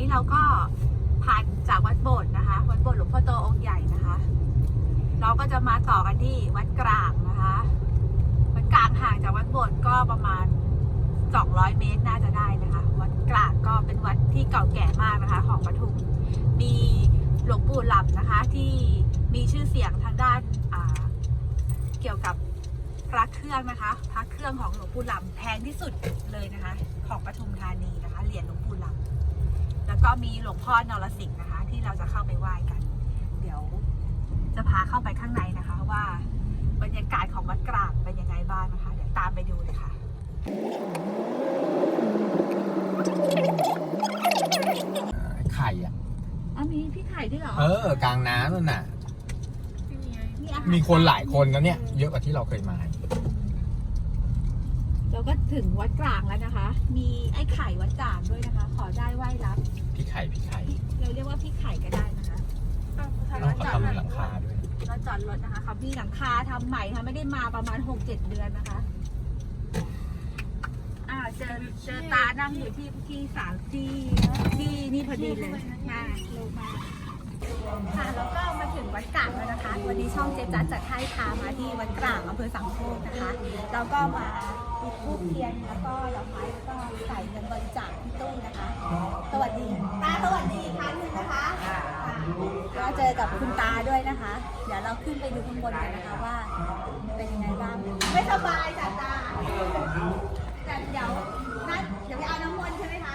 นี้เราก็ผ่านจากวัดโบสถ์นะคะ วัดโบสถ์หลวงพ่อโตองค์ใหญ่นะคะ เราก็จะมาต่อกันที่วัดกลางนะคะ วัดกลางห่างจากวัดโบสถ์ก็ประมาณ 200 เมตรน่าจะได้นะคะ วัดกลางก็เป็นวัดที่เก่าแก่มากนะคะ ของปทุม มีหลวงปู่หลับนะคะที่มีชื่อเสียงทางด้านาเกี่ยวกับพระเครื่องนะคะ พระเครื่องของหลวงปู่หลับแพงที่สุดเลยนะคะ ของปทุมธานีนะคะ เหรียญหลวงปู่หลับ แล้วก็มีหลวงพ่อนรสิงห์นะคะ ที่เราจะเข้าไปไหว้กัน เดี๋ยวจะพาเข้าไปข้างในนะคะว่าบรรยากาศของวัดกลางเป็นยังไงบ้างนะคะ เดี๋ยวตามไปดูเลยค่ะไข่อะอ๋อมีพี่ไข่ด้วยเหรอเออ กลางน้ำนั่นน่ะ มีอาหารมีคนหลายคนนะเนี่ย เยอะกว่าที่เราเคยมา เราก็ถึงวัดกลางแล้วนะคะ มีไอ้ไข่วัดกลางด้วยนะคะ ขอได้ไหว้รับ พี่ไข่พี่ไข่เราเรียกว่าพี่ไข่ก็ได้นะคะน้องเขาทำหลังคาด้วยเราจอดรถนะคะเขามีหลังคาทำใหม่ค่ะไม่ได้มาประมาณหกเจ็ดเดือนนะคะอ่าเจอเจอตานั่งอยู่ที่ที่สามที่ที่นี่พอดีเลยมาลงมาค่ะแล้วก็มาถึงวัดกลางแล้วนะคะ วันนี้ช่องเจจัดจัดให้พามาที่วัดกลางอำเภอสังโคกนะคะ แล้วก็มา มีทูบเทียนแล้วก็ดอกไม้แล้วก็ใส่เงินบริจาคที่ตู้นะคะ สวัสดีตาสวัสดีอีกครั้งหนึ่งนะคะค่ะก็เจอกับคุณตาด้วยนะคะ เดี๋ยวเราขึ้นไปดูข้างบนกันนะคะว่าเป็นยังไงบ้างไม่สบายจ้ะตาแต่เดี๋ยวนัดเดี๋ยวไปเอาน้ำมนต์ใช่ไหมคะ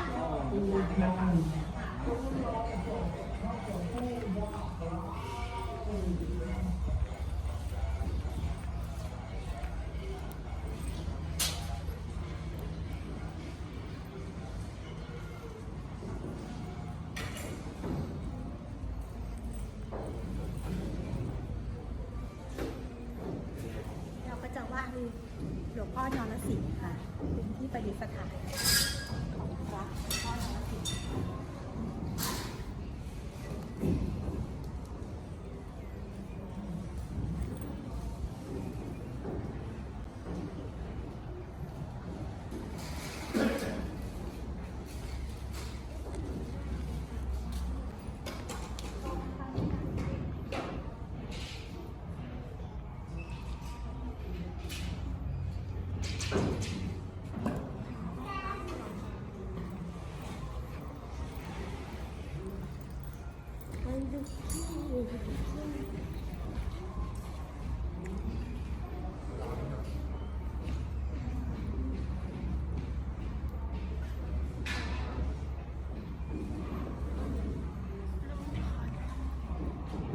หลว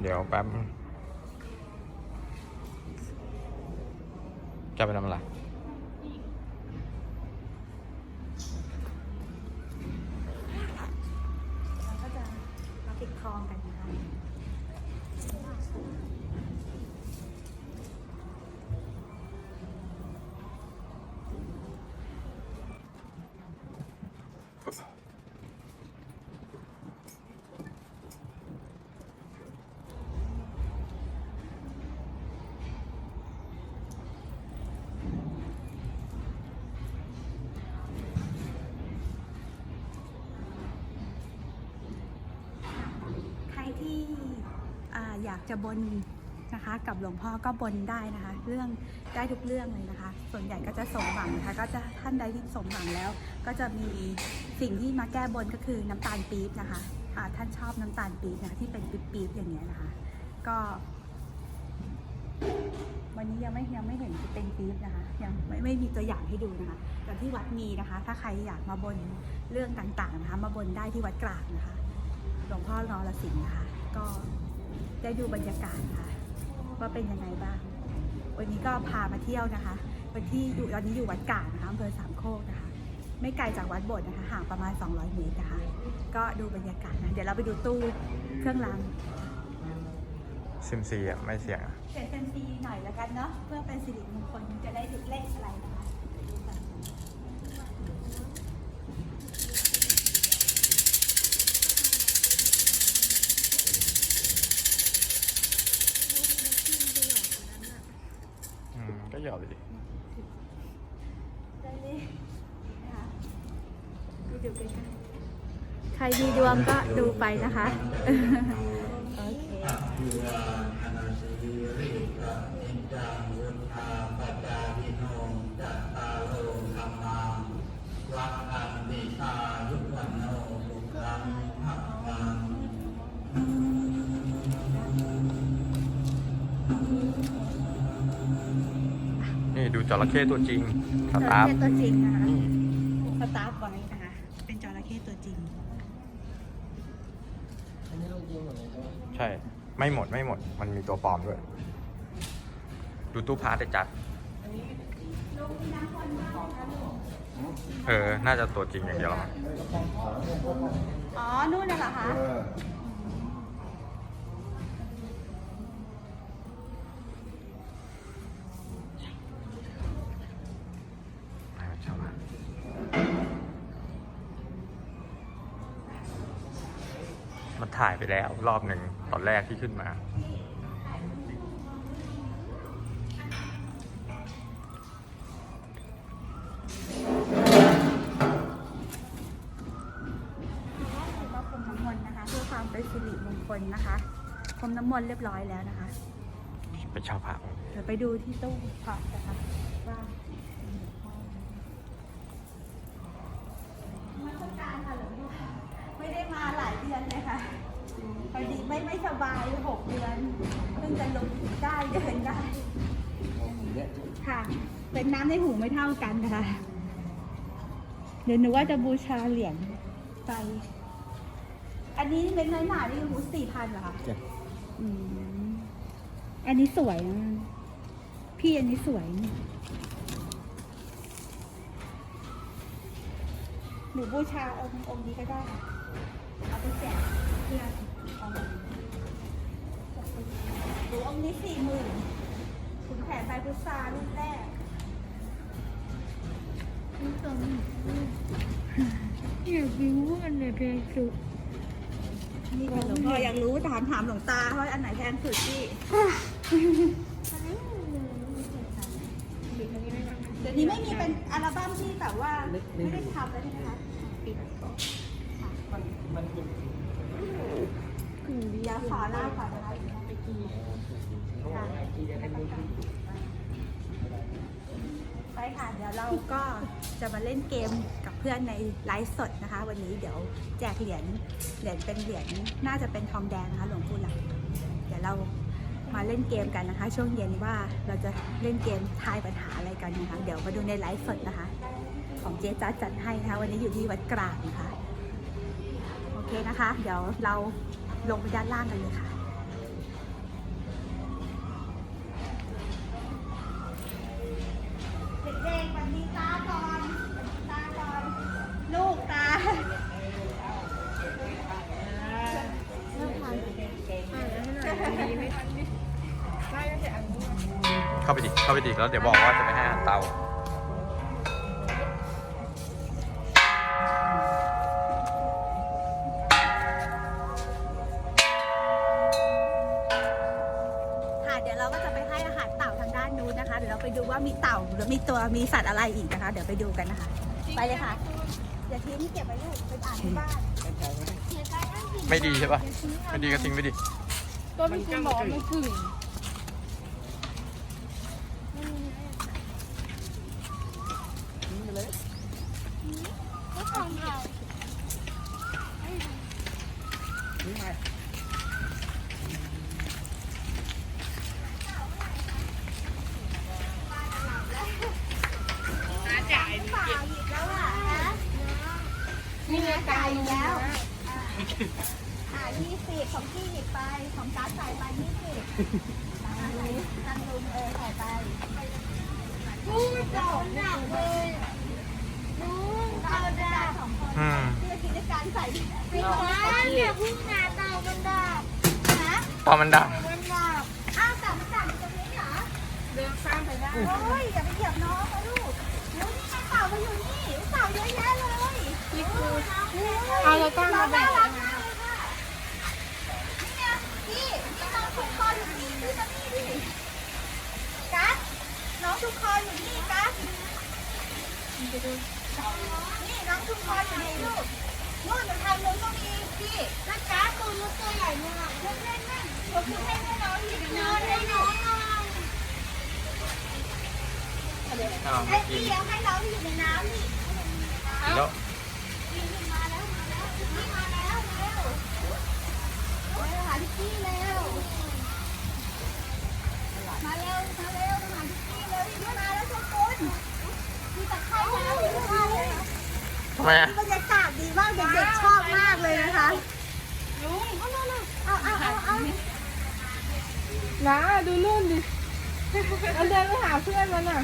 เดี๋ยวแป๊บ จะไปทำอะไร อ่าอยากจะบนนะคะ กับหลวงพ่อก็บนได้นะคะ เรื่องได้ทุกเรื่องเลยนะคะ ส่วนใหญ่ก็จะสมหวังนะคะก็จะท่านใดที่สมหวังแล้ว ก็จะมีสิ่งที่มาแก้บนก็คือน้ำตาลปี๊บนะคะอ่าท่านชอบน้ำตาลปี๊บนะคะที่เป็นปี๊บๆอย่างเงี้ยนะคะ ก็ วันนี้ยังไม่ยังไม่เห็นเป็นปี๊บนะคะ ยังไม่ไม่มีตัวอย่างให้ดูนะคะแต่ที่วัดมีนะคะ ถ้าใครอยากมาบนเรื่องต่างๆนะคะ มาบนได้ที่วัดกลางนะคะ หลวงพ่อนรสิงห์นะคะ ก็ ได้ดูบรรยากาศค่ะ ว่าเป็นยังไงบ้าง วันนี้ก็พามาเที่ยวนะคะ วันที่อยู่ตอนนี้อยู่วัดกลางนะคะอำเภอสามโคกนะคะ ไม่ไกลจากวัดโบสถ์นะคะห่างประมาณ 200 เมตรนะคะ ก็ดูบรรยากาศนะเดี๋ยวเราไปดูตู้เครื่องรางซิมซีอะไม่เสี่ยงอะเสียงเซยมซีหน่อยแล้วกันเนาะเพื่อเป็นสิริมงคลจะได้ดูเลขอะไรนะคะดูกัน อืม ก็ หยอดไปดิได้เลยนะคะไปดูกันกันรมีดวงก็ดูไปนะคะ โอเค จระเข้ตัวจริงสจตาระร์ฟเข้ตัวจริงนะคะนี่สตาร์ฟไว้นะคะ เป็นจระเข้ตัวจริงใช่ ไม่หมดไม่หมด มันมีตัวปลอมด้วย ดูตู้พาร์ตจัด เออ น่าจะตัวจริงอย่างเดียวมั้งอ๋อ นู่นน่ะเหรอคะไม่ ถ่ายไปแล้ว รอบหนึ่งตอนแรกที่ขึ้นมา ก็พรมน้ำมนต์นะคะเพื่อความเป็นสิริมงคลนะคะพรมน้ำมนต์เรียบร้อยแล้วนะคะไปเช่าพระองค์ เดี๋ยวไปดูที่ตู้พระนะคะว่ามาต้องการค่ะหลวงพ่อไม่ได้มาหลายเดือนเลยค่ะพอดี ไม่ไม่สบายหกเดือนเพิ่งจะลุกได้เดินได้ค่ะ เป็นน้ำในหูไม่เท่ากันนะคะเดี๋ยวหนูว่าจะบูชาเหรียญไป อันนี้เป็นน้อยหนานี่หูสี่พันเหรอคะจ้ะอืมอันนี้สวยนะพี่อันนี้สวยนะหนูบูชาองค์องค์นี้ก็ได้ เอาไปแจกเพื่อน เอามาหนูองค์นี้สี่หมื่นขุนแผนไฟพุทรารุ่นแรกอยากรู้ว่าอันไหนแพงสุดนี่ค่ะหลวงพ่อยากรู้ถามถามหลวงตาว่าอันไหนแพงสุดพี่เดี๋ยวนี้ไม่มีเป็นอัลบั้มที่แบบว่าไม่ได้ทำแล้วใช่ไหมคะ ปิดเดี๋ยวขอลาก่อนนะคะค่ะไปค่ะ เดี๋ยวเราก็จะมาเล่นเกมกับเพื่อนในไลฟ์สดนะคะ วันนี้เดี๋ยวแจกเหรียญ เหรียญเป็นเหรียญน่าจะเป็นทองแดงนะคะหลวงปู่หลัก เดี๋ยวเรามาเล่นเกมกันนะคะ ช่วงเย็นว่าเราจะเล่นเกมทายปัญหาอะไรกันนะคะ เดี๋ยวมาดูในไลฟ์สดนะคะ ของเจ๊จ้าจัดให้นะคะ วันนี้อยู่ที่วัดกลางนะคะ โอเคนะคะ เดี๋ยวเรา ลงไปด้านล่างกันเลยค่ะ เด็กๆวันนี้ตาก่อนวันนี้ตาก่อน ลูกตาเข้าไปดิ เข้าไปดิ แล้วเดี๋ยวบอกว่าจะไม่ วเราไปดูว่ามีเต่าหรือมีตัวมีสัตว์อะไรอีกนะคะ เดี๋ยวไปดูกันนะคะ ไปเลยค่ะอย่าทิ้งเก็บไว้ลูกไปอ่านที่บ้านไม่ดีใช่ปะไม่ดีก็ทิ้งไปดิก็มีคุณบอกว่าไม่ถึง ป่าหยิบแล้วอะนะมีเงินจ่ายอยู่แล้ว อ่ายี่สิบของพี่หยิบไป ของการดจ่ไปยี่สิบตังลุงตังลุงเออจ่ไปพูดสองหนักเลยนู้นเอาดาบสองคนอืมที่จะกินด้วยกันใส่ไปขวานเนี่ยพึ่งหาเตามันดาบนะพอมันดังมันดาบอ้าวแต่มันจ่ายอยู่ตรงนี้เหรอ เดินข้ามไปได้ โอ้ยอย่าไปเหยียบน้องนะลูกแล้วนี่ไงเต่ามันอยู่นี่เต่าเยอะแยะเลยนี่คือเอาเอาแล้วก็มาแบ่งน่ารักมากเลยค่ะนี่ไงพี่นี่น้องทุกคออยู่นี่พี่มานี่ดิกัสน้ องทุกคออยู่นี่กัสนี่น้องทุกคออยู่นี่ลูกนู่นหนูทางนู้นก็มีพี่นะจ๊ะตัวนู้นตัวใหญ่มากเล่นเล่นเล่นยกมือให้ให้น้องหยิบนน้ออนงให้ให้น้น้อองงหน่อยอ่าไอ้กิพี่นเลี้ยงให้น้องที่อยู่ในน้ำนี่แล้วมาแล้วมาแล้วพี่มาแล้วเร็วเร็วหาพี่กี้เร็วมาเร็วมาเร็วมาหาพี่กี้เร็วพี่มาแล้วทุกคนมีตะไคร้น้ำอยู่ข้างเลย ทำ ไมอะบรรยากาศดีมากเด็กๆชอบมากเลยนะคะลุงเอาเอาเอาเอานะดูนู่นดิมันเดินไปหาเพื่อนมันอะ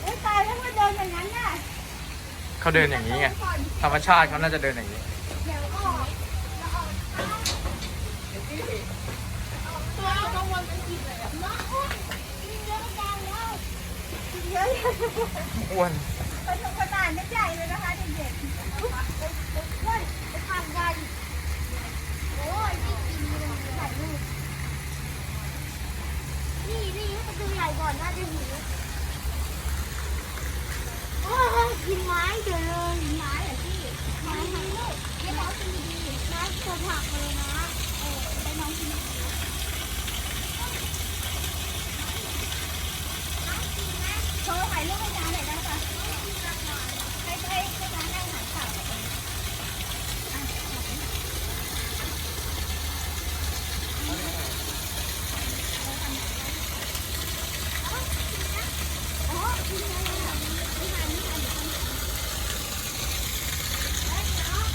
เอ้ยตายแล้วมาเดินอย่างนั้นน่ะเขาเดินอย่างนี้ไงธรรมชาติเขาน่าจะเดินอย่างนี้เดี๋ยวออกแล้วออกตัวเราต้องวนไปกินเลยอะน้องอ้วนกินเยอะจังแล้วกินเยอะอ้วนสนุกสนานกันใหญ่เลยนะคะเด็กๆเฮ้ยไปทำกันโอ้ยนี่กินเลยถ่ายรูปนี่นี่มันตัวใหญ่ก่อนน่าจะหิวโอ้ยกินไม้เดี๋ยวเลยไม้เหรอพี่ไม้ไม้ลูกให้น้องกินดีๆนะตัวผักเลยนะเออให้น้องกินดีๆน้องกินะโชว์ถ่ายรูปให้น้าหน่อยได้ปะ ให้ให้ให้น้านั่งหันเข่าแบบนี้อะอ๋อกินอะไรอะไม่ทานไม่ทานเดี๋ยวทำเฮ้ยน้อง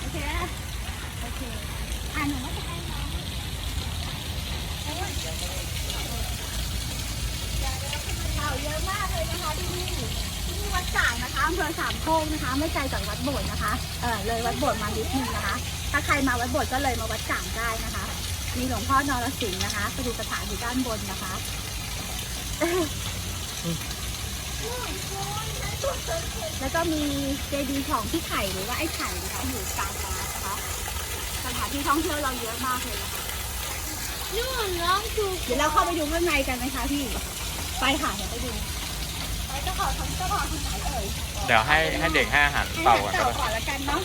โอเคโอเคอะหนูว่าจะให้น้องโอ้ย เต่าเยอะมากเลยนะคะที่นี่ที่นี่วัดจ่างนะคะอำเภอสามโคกนะคะ ไม่ไกลจากวัดโบสถ์นะคะ เออเลยวัดโบสถ์มานิดนึงนะคะ ถ้าใครมาวัดโบสถ์ก็เลยมาวัดจ่างได้นะคะ มีหลวงพ่อนรสิงห์นะคะประดิษฐานอยู่ด้านบนนะคะแล้วก็มีเจดีย์ของพี่ไข่หรือว่าไอ้ไข่นะคะอยู่กลางน้ำนะคะสถานที่ท่องเที่ยวเราเยอะมากเลยนะคะนู่นน้องถูกเดี๋ยวเราเข้าไปดูข้างในกันไหมคะพี่ ไปค่ะเดี๋ยวไปดูไป เจ้าของทำเจ้าของคนไหนเอ่ยเดี๋ยวให้ให้เด็กให้อาหารให้เต่าหก่อนก็เต่าได้ก่อนละกันเนาะ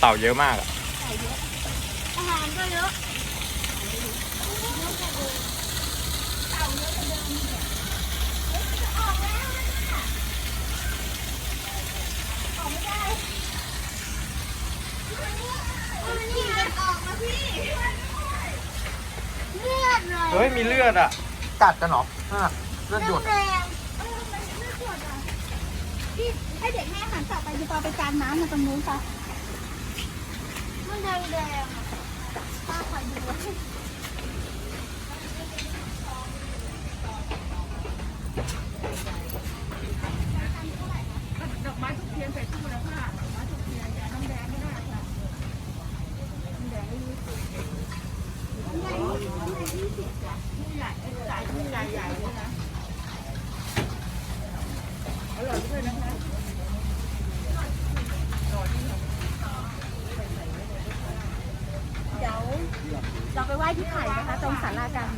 เต่าเยอะมากอะเต่าเยอะอาหารก็เยอะ เต่าเยอะกว่าเดิมอีกเนี่ยเฮ้ยมันจะออกแล้วนะเนี่ยออกไม่ได้มันนี่มันออกมาพี่ เลือด เลยเฮ้ยมีเลือดอะ กัดกันเหรออะเลือดหยดแดงเออมันไม่ขวดอะพี่ให้เด็กให้อาหารเต่าไปดีกว่าไปกลางน้ำนะตรงนู้นค่ะมันแดงแดงป้าคอยดู ดอกไม้ทุกเทียนใส่ตู้แล้วค่ะดอกไม้ทุกเทียนแต่น้ำแดงไม่ได้ค่ะน้ำแดงไม่ยี่สิบน้ำแดงน้ำแดงยี่สิบจ้ะนี่ใหญ่ไอ้สายที่ใหญ่ๆเลยนะอร่อยด้วยนะคะเดี๋ยวเราไปไหว้ที่ไข่ นะ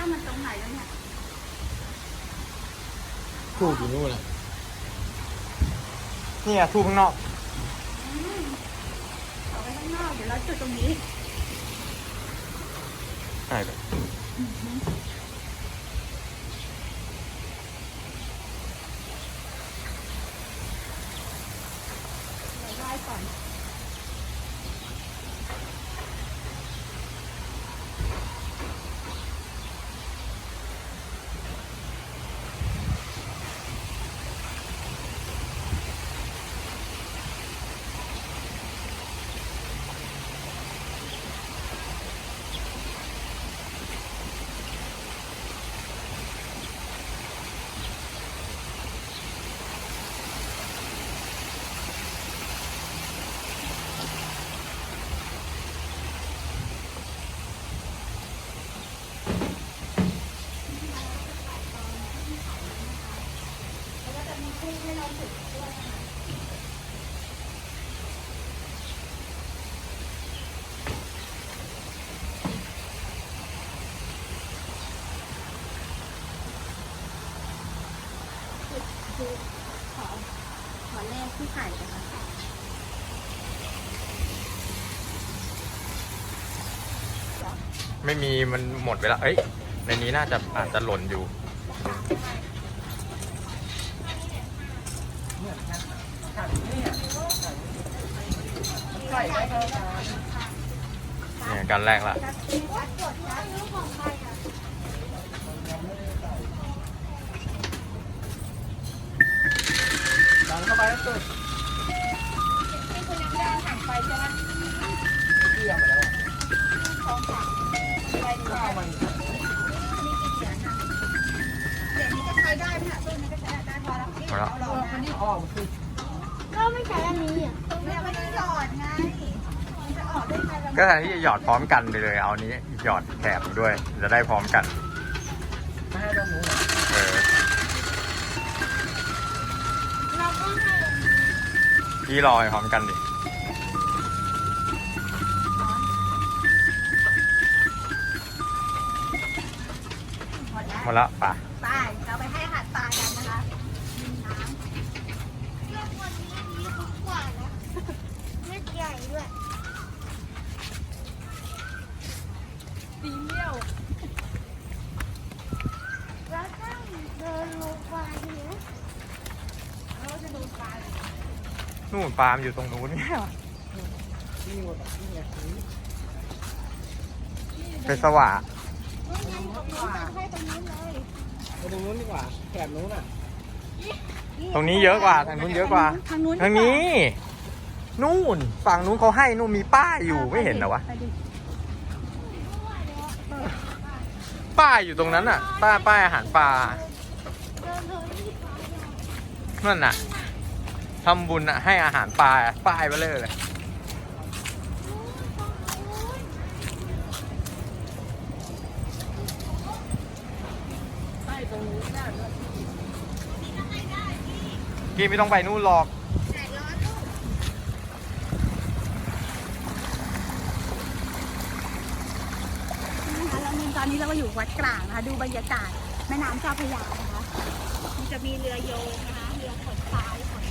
พี่แล้วขอตั้งมันตรงไหนแล้วเนี่ยทูบอยู่นู่นเลยนี่อะทูบข้างนอกออกไปข้างนอกแล้วจุดตรงนี้ใช่เลยเดี๋ยวไหว้ก่อน คือขอขอแรกที่ไข่นะคะไม่มีมันหมดไปแล้วเอ้ย ในนี้น่าจะอาจจะหล่นอยู่ เนี่ยการแรกละดันเข้าไปแล้วตื่นนี่คุณยังไม่ได้ถังไฟใช่ไหมเกี่ยมแล้วทองถังอะไรดีข้าคะวมันมีกี่เหรียญอะเหรียญนี้ก็ใช้ได้ไหมคะตู้นี้ก็ใช้ได้พอแล้วนี่พอแล้วเอาหลอดอันนะนี้ออกคือก็ไม่ใช่อันนี้อะ เนี่ยไม่ได้หยอดไงจะออกได้ไงแบบก็แทนที่จะหยอดพร้อมกันไปเลยเอานี้หยอดแถมด้วยจะได้พร้อมกันไม่ให้ตรงนู้นเออเราก็ให้พี่รอไปพร้อมกันดิมดแล้วหมดละป่ะ ไปเราไปให้อาหารปลากันนะคะมีน้ เรื่องวันนี้มีคุ้มกว่านะเม็ดใหญ่ด้วยำดีเลี้ยวแล้วต้องเดินลงไปเนี่ยเราจะดูปลาเลยนู่นปาล์มอยู่ตรงนู้นเนี่ยนี่หมดนี่ไงนี่ไปสว่าไม่งั้นตรงนู้นจะให้ตรงนู้นเลยไปตรงนู้นดีกว่าแถบนู้นอะ ตรงนี้เยอะกว่าทางนู้นเยอะกว่า ทางนู้นทางนี้ นู่น ฝั่งนู้นเขาให้นู่นมีป้ายอยู่ไม่เห็นเหรอวะ ไปดิ ป้ายอยู่ตรงนั้นอะ ป้ายป้ายอาหารปลา นั่นน่ะทำบุญอะ ให้อาหารปลาป้ายไปเลยเลยใต้ตรงนู้นได้ด้วยกี้ไม่ต้องไปนู่นหรอก แดดร้อนลูก นะคะแล้วต อนนี้เราก็อยู่วัดกลางนะคะ ดูบรรยากาศแม่น้ำเจ้าพระยานะคะมันจะมีเรือโยงนะคะ เรือขนทรายขน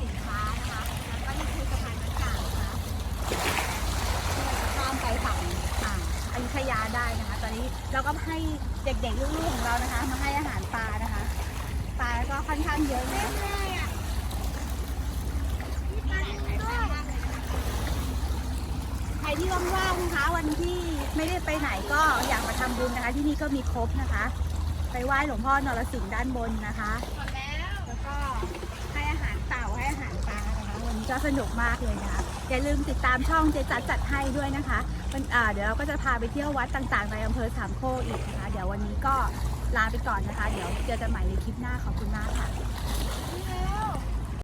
สินค้านะคะแล้วก็นี่คือสะพานวัดกลางนะคะข้ามไปฝั่งอ่างอยุธยาได้นะคะ ตอนนี้เราก็ให้เด็กๆลูกๆของเรานะคะ มาให้อาหารปลานะคะปลาก็ค่อนข้างเยอะนะ เลยอะมีปลาดุกด้วย ใค รที่ว่างๆนะคะ วันที่ไม่ได้ไปไหนก็อยากมาทำบุญนะคะ ที่นี่ก็มีครบนะคะ ไปไหว้หลวงพ่อนรสิงห์ด้านบนนะคะแล้วแล้วก็ให้อาหารเต่าให้อาหารปลานะคะวันนี้ก็สนุกมากเลยนะคะอย่าลืมติดตามช่องเจจัดจัดให้ด้วยนะคะเดี๋ยวเราก็จะพาไปเที่ยววัดต่างๆในอำเภอสามโคกอีกนะคะ เดี๋ยววันนี้ก็ลาไปก่อนนะคะ เดี๋ยวเจอกันใหม่ในคลิปหน้าขอบคุณมากค่ะ